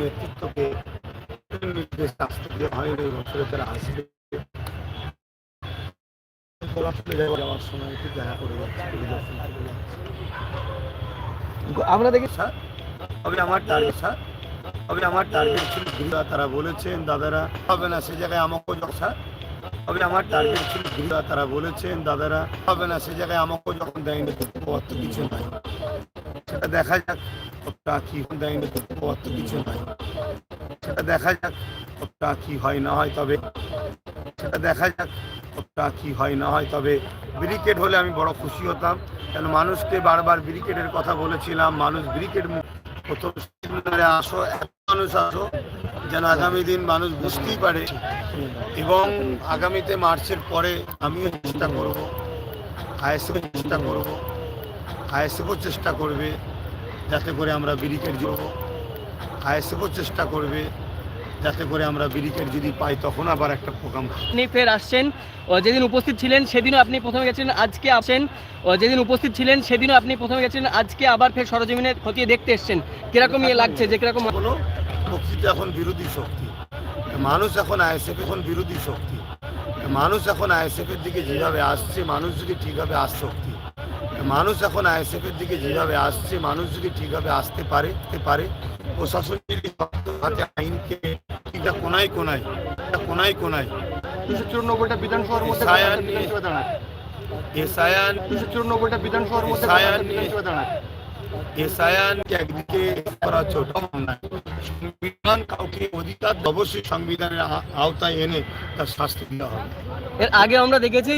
নেতৃত্বকে নির্দেশ আসতে দেওয়া হয়নি তারা আসবে। যাওয়ার সময় একটু দেখা করে আমরা দেখি স্যার তবে আমার টার্গেট স্যার তবে আমার টার্গেট ছিল তারা বলেছেন দাদারা হবে না সে জায়গায় আমাকেও যখন স্যার। তবে আমার টার্গেট ছিল গৃহা তারা বলেছেন, দাদারা হবে না, সে জায়গায় আমাকেও যখন দেয়নি অত কিছু নাই। সেটা দেখা যাক কতটা কি দেয়নি অত কিছু নাই। সেটা দেখা যাক কতটা কি হয়, না হয় তবে সেটা দেখা যাক কতটা কি হয়, না হয় তবে ব্রিকেট হলে আমি বড় খুশি হতাম। কেন মানুষকে বারবার ব্রিকেটের কথা বলেছিলাম, মানুষ ব্রিকেট প্রথম আসো মানুষ আসো, যেন আগামী দিন মানুষ বুঝতেই পারে এবং আগামীতে মার্চের পরে আমিও চেষ্টা করব আইএসএফ চেষ্টা করব আইএসএফও চেষ্টা করবে যাতে করে আমরা ব্রিকেট যোগ আইএসএফও চেষ্টা করবে যাতে করে আমরা ব্রিকেট যদি পাই তখন আবার একটা প্রোগ্রাম আপনি ফের আসছেন যেদিন উপস্থিত ছিলেন সেদিনও আপনি প্রথমে গেছেন আজকে আসছেন ও যেদিন উপস্থিত ছিলেন সেদিনও আপনি প্রথমে গেছেন আজকে আবার ফের সরজমিনে খতিয়ে দেখতে এসছেন। কীরকম ইয়ে লাগছে যে কীরকম প্রকৃতি এখন বিরোধী শক্তি। মানুষ এখন আইএসএফ এখন বিরোধী শক্তি। মানুষ এখন আইএসএফ এর দিকে যেভাবে আসছে মানুষ যদি ঠিকভাবে আস শক্তি। মানুষ এখন আইএসএফ এর দিকে যেভাবে আসছে মানুষ যদি ঠিকভাবে আসতে পারে পারে প্রশাসন যদি হাতে আইনকে এটা কোনায় কোনায় এটা কোনায় কোনায়। দুশো চুরানব্বইটা বিধানসভার মধ্যে এসআইআর দুশো চুরানব্বইটা বিধানসভার মধ্যে দাঁড়ায় এসআইআর একদিকে করা হচ্ছে ওটাও অন্যায়। সংবিধান কাউকে অধিকার অবশ্যই সংবিধানের আওতায় এনে তার শাস্তি দেওয়া হবে। এর আগে আমরা দেখেছি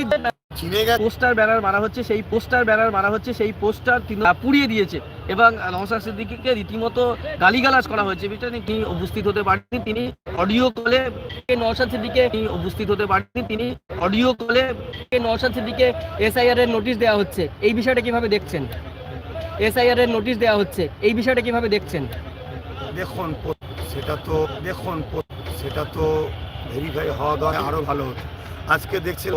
চিনে পোস্টার ব্যানার মারা হচ্ছে সেই পোস্টার ব্যানার মারা হচ্ছে সেই পোস্টার তিনি পুড়িয়ে দিয়েছে এবং নওসাদ সিদ্দিকীকে রীতিমতো গালিগালাজ করা হয়েছে বিষয়টা নিয়ে তিনি উপস্থিত হতে পারেননি তিনি অডিও কলে নওসাদ সিদ্দিকে তিনি উপস্থিত হতে পারেননি তিনি অডিও কলে নওসাদ সিদ্দিকে এসআইআর এর নোটিশ দেওয়া হচ্ছে। এই বিষয়টা কীভাবে দেখছেন? এসআইআর এর নোটিশ দেওয়া হচ্ছে। এই বিষয়টা কীভাবে দেখছেন? দেখুন সেটা তো, দেখুন সেটা তো ভেরিফাই হওয়া দরকার আরও ভালো আজকে দেখছিল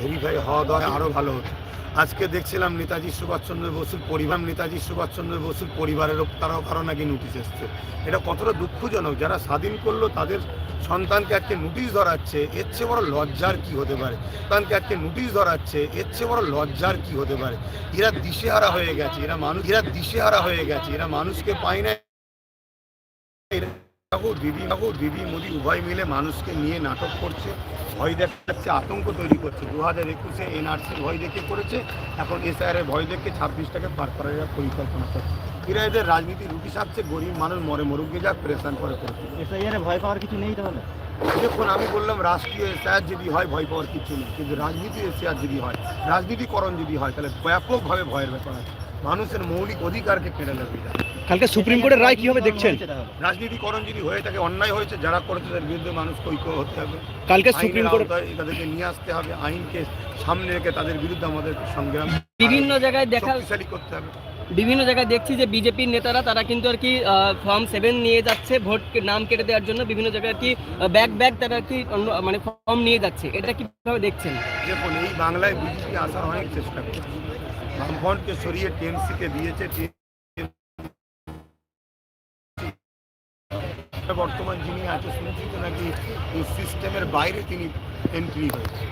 ভেরিফাই হওয়া দরকার আরও ভালো হতো। আজকে দেখছিলাম নেতাজি সুভাষচন্দ্র বসুর পরিবার, নেতাজি সুভাষচন্দ্র বসুর পরিবারেরও তারাও কারও নাকি নোটিশ এসছে। এটা কতটা দুঃখজনক, যারা স্বাধীন করল তাদের সন্তানকে আজকে নোটিশ ধরাচ্ছে, এর চেয়ে বড় লজ্জার কি হতে পারে? সন্তানকে আজকে নোটিশ ধরাচ্ছে, এর চেয়ে বড় লজ্জার কি হতে পারে? এরা দিশেহারা হয়ে গেছে, এরা মানুষ এরা দিশেহারা হয়ে গেছে, এরা মানুষকে পায় না ঠাকুর দিদি মোদি উভয় মিলে মানুষকে নিয়ে নাটক করছে ভয় দেখাচ্ছে আতঙ্ক তৈরি করছে। দু হাজার একুশে এনআরসি ভয় দেখে করেছে এখন এসআইআর ভয় দেখে ছাব্বিশটাকে পার করার পরিকল্পনা করছে। এরা এদের রাজনীতি রুটি সাপছে গরিব মানুষ মরে মরুক গিয়ে যাক প্রেশান করে করছে এসআইআর ভয় পাওয়ার কিছু নেই তাহলে? দেখুন আমি বললাম রাষ্ট্রীয় এসআইআর যদি হয় ভয় পাওয়ার কিছু নেই। কিন্তু রাজনীতি এসআইআর যদি হয় রাজনীতিকরণ যদি হয় তাহলে ব্যাপকভাবে ভয়ের ব্যাপার আছে। মানুষের মৌলিক অধিকারকে কেড়ে নেবে কালকে সুপ্রিম কোর্টের রায় কীভাবে দেখছেন? রাজনীতিকরণ যদি হয়ে থাকে অন্যায় হয়েছে যারা করেছে তাদের বিরুদ্ধে মানুষ ঐক্য হতে হবে। কালকে সুপ্রিম কোর্ট তাদেরকে নিয়ে আসতে হবে আইনকে সামনে রেখে তাদের বিরুদ্ধে আমাদের সংগ্রাম বিভিন্ন জায়গায় দেখা শক্তিশালী করতে হবে। বিভিন্ন জায়গায় দেখছি যে বিজেপির নেতারা তারা কিন্তু আর কি ফর্ম সেভেন নিয়ে যাচ্ছে ভোট নাম কেটে দেওয়ার জন্য বিভিন্ন জায়গায় আর কি ব্যাগ ব্যাগ তারা আর কি অন্য- মানে ফর্ম নিয়ে যাচ্ছে। এটা কীভাবে দেখছেন? দেখুন এই বাংলায় বিজেপি আসার অনেক চেষ্টা করছে। বামফ্রন্টকে সরিয়ে টিএমসিকে দিয়েছে বর্তমান যিনি আছে, শুনেছি তো নাকি এই সিস্টেমের বাইরে তিনি এন্ট্রি হয়েছে।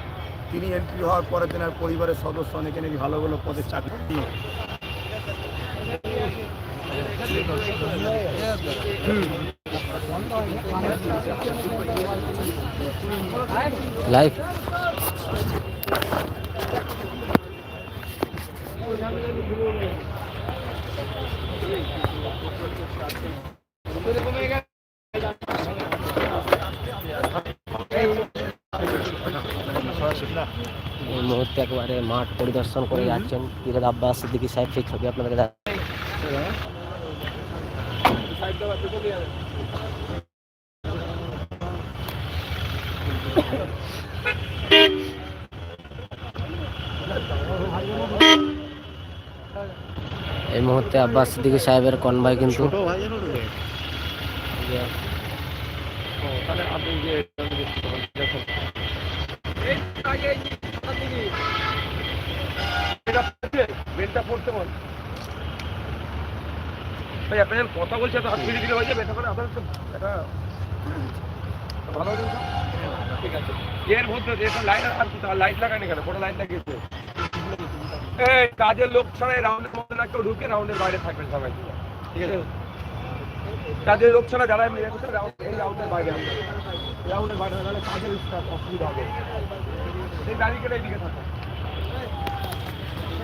তিনি এন্ট্রি হওয়ার পরে তেনার পরিবারের সদস্য অনেকে নাকি ভালো ভালো পদে চাকরি লাইভ এই মুহূর্তে একেবারে মাঠ পরিদর্শন করে যাচ্ছেন। পিরাদ আব্বাস সিদ্দিকী সাহেব সেই ছবি আপনাদেরকে এই মুহূর্তে আব্বাস সিদ্দিকী সাহেবের কনভয় কিন্তু ভাই আপনাদের কথা বলছে তো হসপিটাল দিলে হয়ে যাবে এটা করে আপনার এটা ভালো ঠিক আছে। এর মধ্যে যেসব লাইট আর লাইট লাগানি কেন? কোনো লাইট লাগিয়েছে? এই কাজের লোক ছাড়া রাউন্ডের মধ্যে না, কেউ ঢুকে রাউন্ডের বাইরে থাকবেন সবাই। ঠিক আছে? কাজের লোক ছাড়া যারা রেখেছে রাউন্ড এই রাউন্ডের বাইরে রাউন্ডের বাইরে কাজের অসুবিধা হবে। এই ব্যারিকেড এইদিকে থাকো।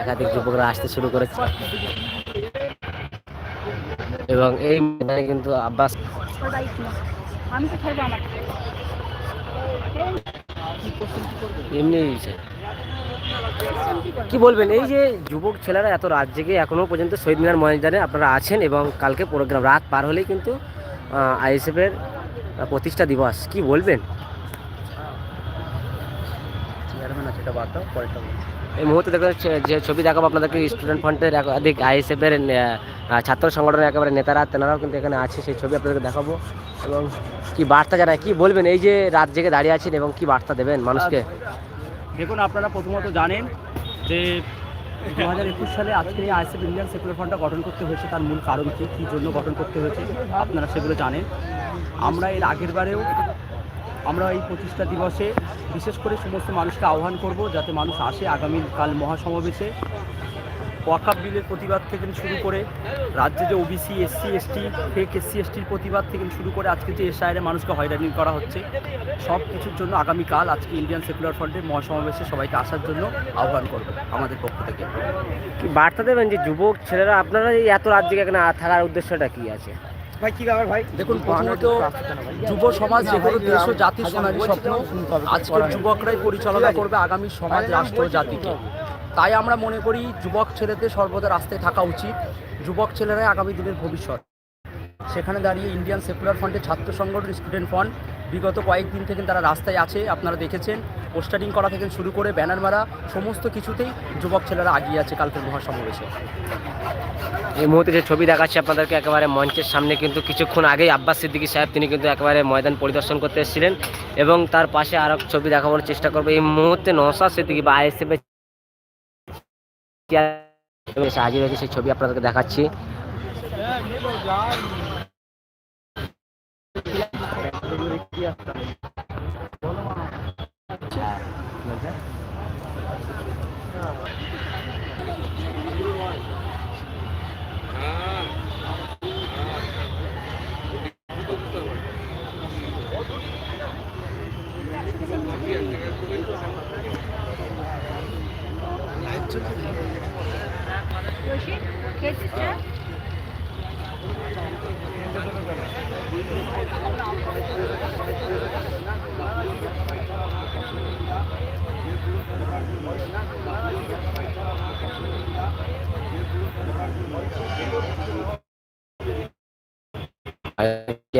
একাধিক যুবকরা আসতে শুরু করেছে। এবং এই ময়দানে কিন্তু আব্বাস এমনি কি বলবেন? এই যে যুবক ছেলেরা এত রাত জেগে এখনও পর্যন্ত শহীদ মিনার ময়দানে আপনারা আছেন এবং কালকে প্রোগ্রাম রাত পার হলেই কিন্তু আইএসএফের প্রতিষ্ঠা দিবস। কি বলবেন? এই মুহূর্তে দেখবেন যে ছবি দেখাবো আপনাদেরকে স্টুডেন্ট ফ্রন্টের একাধিক আইএসএফের ছাত্র সংগঠনের একেবারে নেতারা তেনারাও কিন্তু এখানে আছে সেই ছবি আপনাদেরকে দেখাবো। এবং কি বার্তা যারা কি বলবেন এই যে রাত জেগে দাঁড়িয়ে আছেন এবং কি বার্তা দেবেন মানুষকে? দেখুন আপনারা প্রথমত জানেন যে দু হাজার একুশ সালে আজকে এই আইসিএফ ইন্ডিয়ান সেকুলার ফ্রন্টটা গঠন করতে হয়েছে তার মূল কারণ কী কী জন্য গঠন করতে হয়েছে আপনারা সেগুলো জানেন। আমরা এর আগের বারেও আমরা এই প্রতিষ্ঠা দিবসে বিশেষ করে সমস্ত মানুষকে আহ্বান করব যাতে মানুষ আসে আগামীকাল মহাসমাবেশে। ওয়াকাপ বিলের প্রতিবাদ থেকে শুরু করে রাজ্যে যে OBC SC ST fake SC এসটির প্রতিবাদ থেকে শুরু করে আজকে যে এসআইরে মানুষকে হয়রানি করা হচ্ছে, সব কিছুর জন্য আগামীকাল আজকে ইন্ডিয়ান সেকুলার ফ্রন্টের মহাসমাবেশে সবাইকে আসার জন্য আহ্বান করব আমাদের পক্ষ থেকে। বার্তা দেবেন যে যুবক ছেলেরা, আপনারা এত রাত জেগে এখানে থাকার উদ্দেশ্যটা কি আছে? ভাই কি ব্যাপার ভাই? দেখুন প্রথমত যুব সমাজ যে কোনো দেশ ও জাতির সোনালী স্বপ্ন আজকের যুবকরাই পরিচালনা করবে আগামী সমাজ রাষ্ট্র জাতিকে। তাই আমরা মনে করি যুবক ছেলেদের সর্বদা রাস্তায় থাকা উচিত। যুবক ছেলেরাই আগামী দিনের ভবিষ্যৎ। সেখানে দাঁড়িয়ে ইন্ডিয়ান সেকুলার ফ্রন্টের ছাত্র সংগঠন স্টুডেন্ট ফ্রন্ট বিগত কয়েকদিন থেকে তারা রাস্তায় আছে, আপনারা দেখেছেন। পোস্টারিং করা থেকে শুরু করে ব্যানার মারা, সমস্ত কিছুতেই যুবক ছেলেরা আগিয়ে আছে কালকের মহাসমাবেশে। এই মুহূর্তে যে ছবি দেখাচ্ছি আপনাদেরকে একেবারে মঞ্চের সামনে কিন্তু কিছুক্ষণ আগেই আব্বাস সিদ্দিকী সাহেব, তিনি কিন্তু একেবারে ময়দান পরিদর্শন করতে এসেছিলেন এবং তার পাশে আরও ছবি দেখাবার চেষ্টা করব। এই মুহূর্তে নওসাদ সিদ্দিকী বা আইএসএফ হাজির হয়েছে সেই ছবি আপনাদেরকে দেখাচ্ছি। Yeah.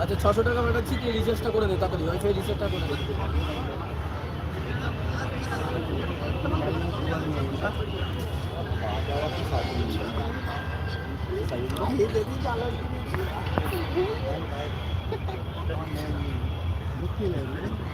আচ্ছা ছশো টাকা পাঠাচ্ছি তুই রিচার্জটা করে দে তাড়াতাড়ি ওয়াইফাই রিচার্জটা করে দে Thank.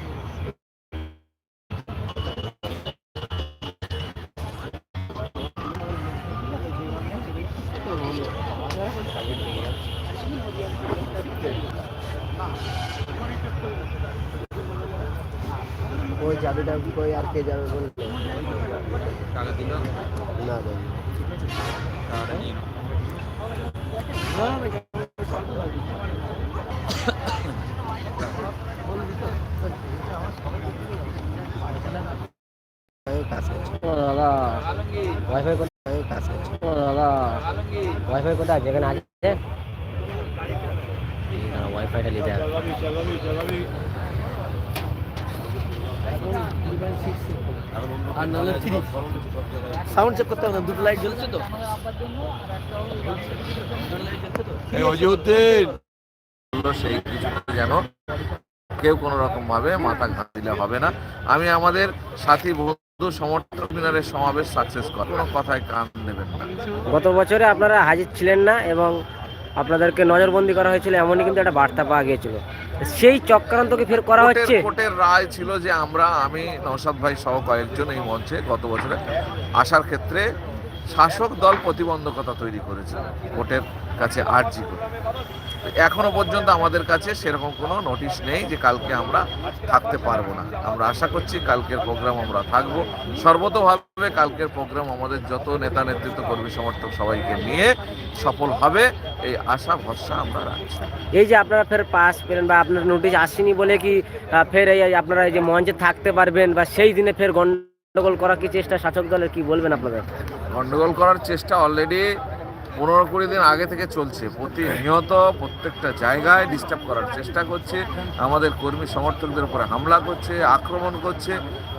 কই আর কে যাবে বলতে না। দাদা ওয়াইফাই কোথায়? দাদা ওয়াইফাই কোথায়? যেখানে আছে? ওয়াইফাইটা নিতে হবে। আর নাহলে থ্রি সাউন্ড চেক করতে হবে না, দুটো লাইট জ্বলছে তো। এই সেই কিছু যেন কেউ কোনো রকম ভাবে মাথা ঘাট দিলে হবে না। আমি আমাদের সাথী বন্ধু সমর্থক দিনারের সমাবেশ সাকসেস কর কোনো কথায় কান নেবেন না। গত বছরে আপনারা হাজির ছিলেন না এবং আপনাদেরকে নজরবন্দি করা হয়েছিল এমনই কিন্তু একটা বার্তা পাওয়া গিয়েছিল। সেই চক্রান্তকে ফের করা হচ্ছে? কোর্টের রায় ছিল যে আমরা আমি নৌসাদ ভাই সহ কয়েকজন এই মঞ্চে গত বছরে আসার ক্ষেত্রে শাসক দল প্রতিবন্ধকতা তৈরি করেছে কোর্টের কাছে আর্জি করে। এখনও পর্যন্ত আমাদের কাছে সেরকম কোনো নোটিশ নেই যে কালকে আমরা থাকতে পারব না। আমরা আশা করছি কালকের প্রোগ্রাম আমরা থাকব। সর্বতভাবে কালকের প্রোগ্রাম আমাদের যত নেতা নেতৃত্ব কর্মী সমর্থক সবাইকে নিয়ে সফল হবে এই আশা ভরসা আমরা রাখছি। এই যে আপনারা ফের পাস পেলেন বা আপনার নোটিশ আসেনি বলে কি ফের এই আপনারা এই যে মঞ্চে থাকতে পারবেন বা সেই দিনে ফের গন্ডগোল করার কি চেষ্টা শাসক দলের কি বলবেন আপনাদের? গন্ডগোল করার চেষ্টা অলরেডি পনেরো কুড়ি দিন আগে থেকে চলছে। প্রতিনিয়ত প্রত্যেকটা জায়গায় ডিস্টার্ব করার চেষ্টা করছে। আমাদের কর্মী সমর্থকদের উপরে হামলা করছে আক্রমণ করছে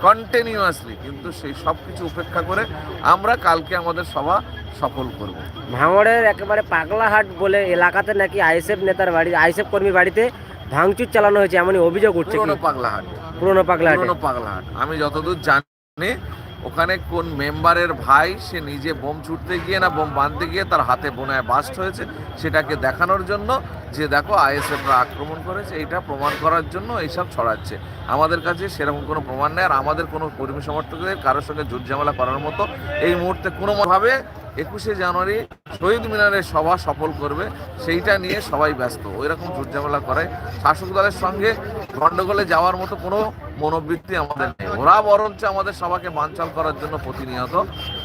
কন্টিনিউয়াসলি কিন্তু সেই সব কিছু উপেক্ষা করে আমরা কালকে আমাদের সভা সফল করব। ভাঙড়ের একেবারে পাগলাহাট বলে এলাকাতে নাকি আইএসএফ নেতার বাড়ি আইএসএফ কর্মী বাড়িতে ভাঙচুর চালানো হয়েছে এমনই অভিযোগ উঠছে পুরোনো পাগলাহাট। পুরোনো পাগলাহাটে। পুরোনো পাগলাহাট। আমি যতদূর জানি ওখানে কোন মেম্বারের ভাই, সে নিজে বোম ছুটতে গিয়ে না বোম বাঁধতে গিয়ে তার হাতে বোনায় বাস্ট হয়েছে, সেটাকে দেখানোর জন্য যে দেখো আইএসএফরা আক্রমণ করেছে, এটা প্রমাণ করার জন্য এইসব ছড়াচ্ছে। আমাদের কাছে সেরকম কোনো প্রমাণ নেই, আর আমাদের কোনো কর্মী সমর্থকদের কারোর সঙ্গে জুট ঝামেলা করার মতো এই মুহূর্তে কোনোভাবে একুশে জানুয়ারি শহীদ মিনারের সভা সফল করবে, সেইটা নিয়ে সবাই ব্যস্ত ওই রকম জুট ঝামেলা করে। শাসক দলের সঙ্গে গণ্ডগোলে যাওয়ার মতো কোনো মনোবৃত্তি আমাদের নেই। ওরা বরঞ্চ আমাদের সবাইকে বানচাল করার জন্য প্রতিনিয়ত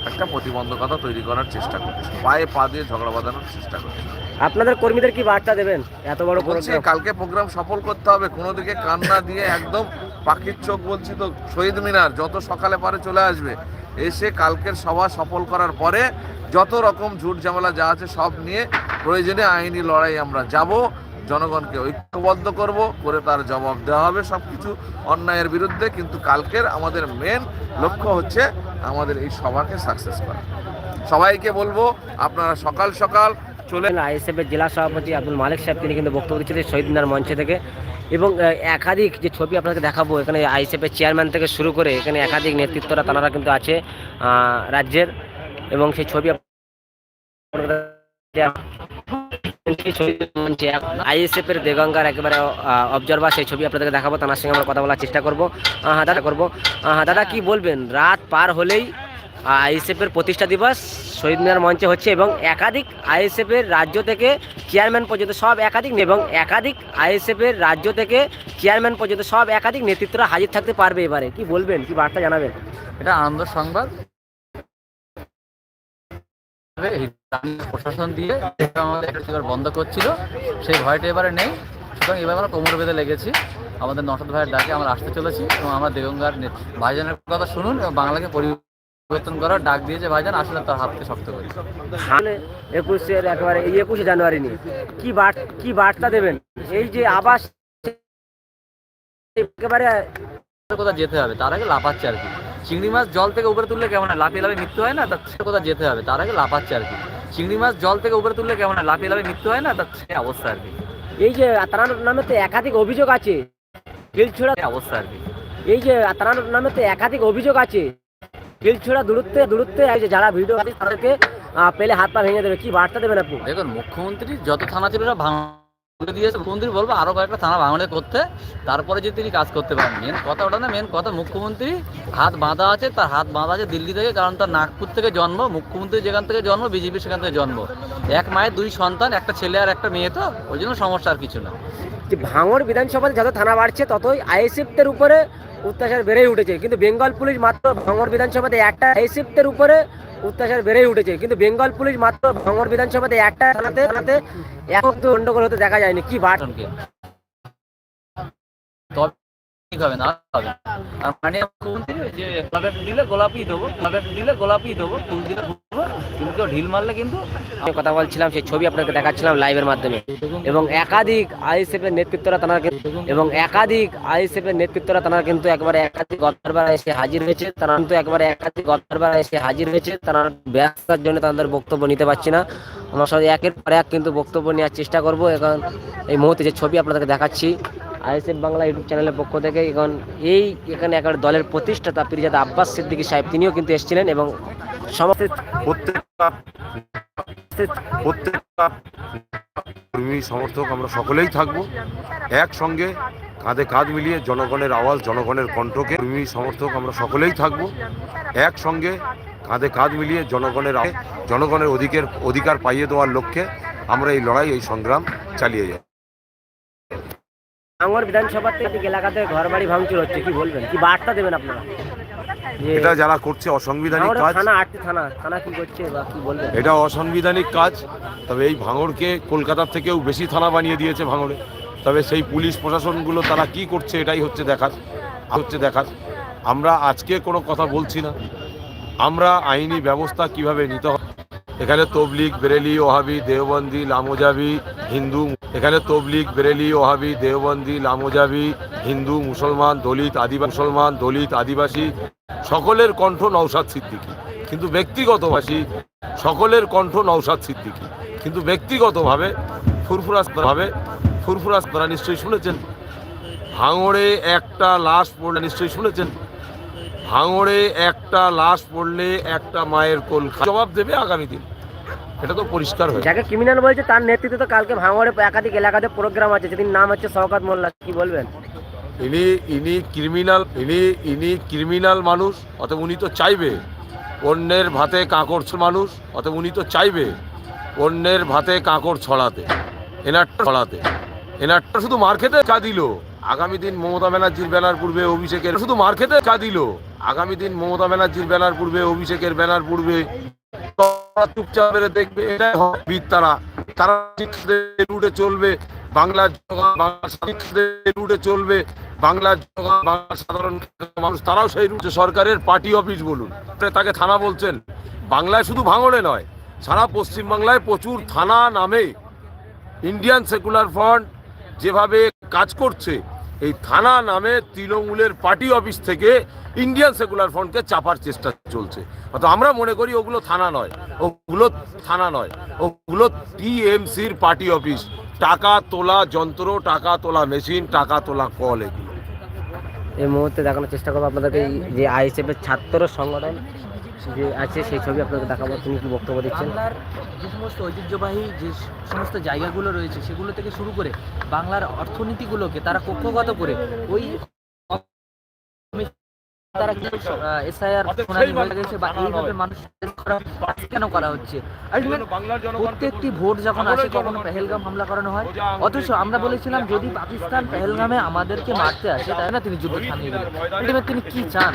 একটা প্রতিবন্ধকতা তৈরি করার চেষ্টা করছে। পায়ে পা দিয়ে ঝগড়া বাঁধানোর চেষ্টা করছে। আপনাদের কর্মীদের কি বার্তা দেবেন? এত বড় বলছি কালকে প্রোগ্রাম সফল করতে হবে। কোনো দিকে কান্না দিয়ে একদম পাখির চোখ বলছি তো শহীদ মিনার যত সকালে পারে চলে আসবে। এসে কালকের সভা সফল করার পরে যত রকম ঝুট ঝামেলা যা আছে সব নিয়ে প্রয়োজনে আইনি লড়াই আমরা যাব। জনগণকে ঐক্যবদ্ধ করব, করে তার জবাব দেওয়া হবে সব কিছু অন্যায়ের বিরুদ্ধে। কিন্তু কালকের আমাদের মেন লক্ষ্য হচ্ছে আমাদের এই সভাকে সাকসেস করা। সবাইকে বলব, আপনারা সকাল সকাল চলে আইএসএফ এর জেলা সভাপতি আব্দুল মালিক সাহেব, তিনি কিন্তু বক্তব্য দিচ্ছিলেন শহীদ মিনার মঞ্চে থেকে। এবং একাধিক যে ছবি আপনাকে দেখাবো, এখানে আইএসএফ এর চেয়ারম্যান থেকে শুরু করে এখানে একাধিক নেতৃত্বরা, তারা কিন্তু আছে রাজ্যের। এবং সেই ছবি আইএসএফ এর দেগঙ্গার একেবারে অবজারভার সেই ছবি আপনাদেরকে দেখাবো তার সঙ্গে আমরা কথা বলার চেষ্টা করব। আহ, হ্যাঁ দাদা করব। আহ, হ্যাঁ দাদা কি বলবেন? রাত পার হলেই আইএসএফ এর প্রতিষ্ঠা দিবস শহীদ মিনার মঞ্চে হচ্ছে এবং একাধিক আইএসএফ এর রাজ্য থেকে চেয়ারম্যান পর্যন্ত সব একাধিক এবং একাধিক আইএসএফ এর রাজ্য থেকে চেয়ারম্যান পর্যন্ত সব একাধিক নেতৃত্বরা হাজির থাকতে পারবে এবারে। কি বলবেন? কি বার্তা জানাবেন? এটা আনন্দ সংবাদ। প্রশাসন দিয়ে আমাদের বন্ধ করছিল। সেই ভয়টা এবারে নেই। সুতরাং এবার আমরা কোমর বেঁধে লেগেছি। আমাদের নটদ ভাইয়ের ডাকে আমরা আসতে চলেছি এবং আমরা দেগঙ্গার নে- ভাইজানের কথা শুনুন এবং বাংলাকে পরিবর্তন করার ডাক দিয়েছে ভাইজান আসলে তার হাতকে শক্ত করি। সামনে একুশের একেবারে এই একুশে জানুয়ারি নিয়ে। কি বার্তা কি বার্তা দেবেন? এই যে আবাস একেবারে কোথাও যেতে হবে তার আগে লাফাচ্ছে আর কি। চিংড়ি মাছ জল থেকে উপরে তুললে কেমন হয়? লাফিয়ে লাফিয়ে মৃত্যু হয় না? তার সে কোথাও যেতে হবে? তার আগে লাফাচ্ছে আর কি। চিংড়ি মাছ জল থেকে উপরে তুললে কেমন হয়? লাফিয়ে লাফিয়ে মৃত্যু হয় না? তার সে অবস্থা আর কি। এই যে তার নামে তো একাধিক অভিযোগ আছে। গিলছড়া সে অবস্থা আর কি। এই যে তার নামে তো একাধিক অভিযোগ আছে। গিলছড়া দূরত্বে দূরত্বে এই যে যারা ভিডিও আছে তাদেরকে পেলে হাত পা ভেঙে দেবে। কি বার্তা দেবেন আপনি? দেখুন মুখ্যমন্ত্রী যত থানা ছিল সব দিয়েছে, মুখ্যমন্ত্রী বলব আরও কয়েকটা থানা ভাঙড়ে করতে। তারপরে যে তিনি কাজ করতে পারেন। মেন কথা ওটা না, মেন কথা মুখ্যমন্ত্রী হাত বাঁধা আছে, তার হাত বাঁধা আছে দিল্লি থেকে, কারণ তার নাগপুর থেকে জন্ম, মুখ্যমন্ত্রী যেখান থেকে জন্ম, বিজেপি সেখান থেকে জন্ম। এক মায়ের দুই সন্তান, একটা ছেলে আর একটা মেয়ে তো, ওই জন্য সমস্যা আর কিছু না। ভাঙড় বিধানসভাতে যত থানা বাড়ছে, ততই আইএসএফদের উপরে অত্যাচার বেড়েই উঠেছে। কিন্তু বেঙ্গল পুলিশ মাত্র ভাঙড় বিধানসভাতে একটা আইএসএফদের উপরে অত্যাচার বেড়েই উঠেছে। কিন্তু বেঙ্গল পুলিশ মাত্র ভাঙড় বিধানসভাতে একটা থানাতে থানাতে একক তো গন্ডগোল হতে দেখা যায়নি। কি তবে ঠিক হবে, না গোলাপের দিলে গোলাপি দেবো, গোলাপের দিলে গোলাপি দেবো কিন্তু ঢিল মারলে কিন্তু কথা বলছিলাম, সেই ছবি আপনাকে দেখাচ্ছিলাম লাইভের মাধ্যমে। এবং একাধিক আইএসএফের নেতৃত্বরা তারা এবং একাধিক আইএসএফের নেতৃত্বরা তারা কিন্তু একবারে একাধিক গতবার এসে হাজির হয়েছে। তারা কিন্তু একবারে একাধিক গতবার এসে হাজির হয়েছে। তারা ব্যস্ততার জন্য তাদের বক্তব্য নিতে পারছি না। আমার সাথে একের পর এক কিন্তু বক্তব্য নেওয়ার চেষ্টা করব। এখন এই মুহূর্তে যে ছবি আপনাদেরকে দেখাচ্ছি, আইএসএফ বাংলা ইউটিউব চ্যানেলের পক্ষ থেকে, এখন এই এখানে একেবারে দলের প্রতিষ্ঠাতা পীরজাদা আব্বাস সিদ্দিকী সাহেব, তিনিও কিন্তু এসেছিলেন এবং সমস্ত প্রত্যেকটা প্রত্যেকটা কর্মী সমর্থক আমরা সকলেই থাকব। একসঙ্গে কাঁধে কাঁধ মিলিয়ে জনগণের আওয়াজ জনগণের কণ্ঠকে কর্মী সমর্থক আমরা সকলেই থাকব। একসঙ্গে কাঁধে কাঁধ মিলিয়ে জনগণের আওয়াজ, জনগণের অধিকের অধিকার পাইয়ে দেওয়ার লক্ষ্যে আমরা এই লড়াই এই সংগ্রাম চালিয়ে যাই। ভাঙড় বিধানসভাতে একটি এলাকাতে ঘর বাড়ি ভাঙচুর হচ্ছে কি বলবেন? কি বার্তা দেবেন আপনারা? এটা যারা করছে অসাংবিধানিক কাজ। থানা আটটি থানা থানা কি করছে বা কি বলবেন এটা অসাংবিধানিক কাজ। তবে এই ভাঙড়কে কলকাতার থেকেও বেশি থানা বানিয়ে দিয়েছে ভাঙড়ে। তবে সেই পুলিশ প্রশাসনগুলো তারা কি করছে এটাই হচ্ছে দেখার হচ্ছে দেখার। আমরা আজকে কোনো কথা বলছি না। আমরা আইনি ব্যবস্থা কীভাবে নিতে হবে? এখানে তবলিক বেরেলি ওহাবি দেওবন্দি লামোজাবি হিন্দু এখানে তবলিগ বেরেলি ওহাবি দেওবন্দি লামোজাবি হিন্দু মুসলমান দলিত আদিবাসী মুসলমান দলিত আদিবাসী সকলের কণ্ঠ নৌসাদ সিদ্দিকী। কিন্তু ব্যক্তিগতভাবে সকলের কণ্ঠ নৌসাদ সিদ্দিকী। কিন্তু ব্যক্তিগতভাবে ফুরফুরাস ভাবে ফুরফুরাস নিশ্চয়ই শুনেছেন। ভাঙড়ে একটা লাশ পড়লে, নিশ্চয়ই শুনেছেন? ভাঙড়ে একটা লাশ পড়লে একটা মায়ের কোল জবাব দেবে আগামী দিন। এটা তো পরিষ্কার হয়ে যাকে ক্রিমিনাল বলছে, তার নেতৃত্বে তো কালকে ভাঙড়ে একাধিক এলাকাতে প্রোগ্রাম আছে, যেদিন নাম হচ্ছে শওকাত মোল্লা, কি বলবেন? ইনি ইনি ক্রিমিনাল ইনি ইনি ক্রিমিনাল মানুষ, অতএব উনি তো চাইবে। অন্যের ভাতে কাঁকড় মানুষ, অতএব উনি তো চাইবে অন্যের ভাতে কাঁকড় ছড়াতে, এনারটা ছড়াতে। এনারটা শুধু মার খেতে চা দিল। আগামী দিন মমতা ব্যানার্জির ব্যানার পূর্বে, অভিষেকের শুধু মার খেতে চা দিল। আগামী দিন মমতা ব্যানার্জির ব্যানার পূর্বে, অভিষেকের ব্যানার পূর্বে চুপচাপ দেখবে, এটাই হবে তারা। তারা রুটে চলবে, বাংলার বাংলার রুটে চলবে। বাংলার জনগণ, বাংলার সাধারণ মানুষ, তারাও সেই রুটে সরকারের পার্টি অফিস বলুন। তাকে থানা বলছেন। বাংলায় শুধু ভাঙড়ে নয়, সারা পশ্চিমবাংলায় প্রচুর থানা নামে ইন্ডিয়ান সেকুলার ফ্রন্ট যেভাবে কাজ করছে, এই থানা নামে তৃণমূলের পার্টি অফিস থেকে ইন্ডিয়ান সেকুলার ফ্রন্টকে চাপার চেষ্টা চলছে। অত আমরা মনে করি ওগুলো থানা নয়, ওগুলো থানা নয়, ওগুলো টিএমসির পার্টি অফিস টাকা তোলা যন্ত্র, টাকা তোলা মেশিন টাকা তোলা কল এগুলো। এই মুহূর্তে দেখানোর চেষ্টা করব আপনাদেরকে যে আইএসএফ এর ছাত্র সংগঠন যে আছে, সেই ছবি আপনাকে দেখাবো। তিনি কি বক্তব্য দিচ্ছেন? বাংলার যে সমস্ত ঐতিহ্যবাহী যে সমস্ত জায়গাগুলো রয়েছে, সেগুলো থেকে শুরু করে বাংলার অর্থনীতিগুলোকে তারা কক্ষগত করে ওই তারা এসআইআর শুনানি হয়ে গেছে বা এইভাবে মানুষ কেন করা হচ্ছে? প্রত্যেকটি ভোট যখন আসে কখনো পেহেলগাম হামলা করানো হয়। অথচ আমরা বলেছিলাম যদি পাকিস্তান পেহেলগামে আমাদেরকে মারতে আসে তাই না তিনি যুদ্ধ থামিয়ে দিলেন Ultimate তিনি কি চান?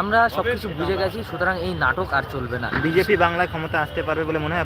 আমরা সবকিছু বুঝে গেছি সুতরাং এই নাটক আর চলবে না। বিজেপি বাংলায় ক্ষমতা আসতে পারবে বলে মনে হয়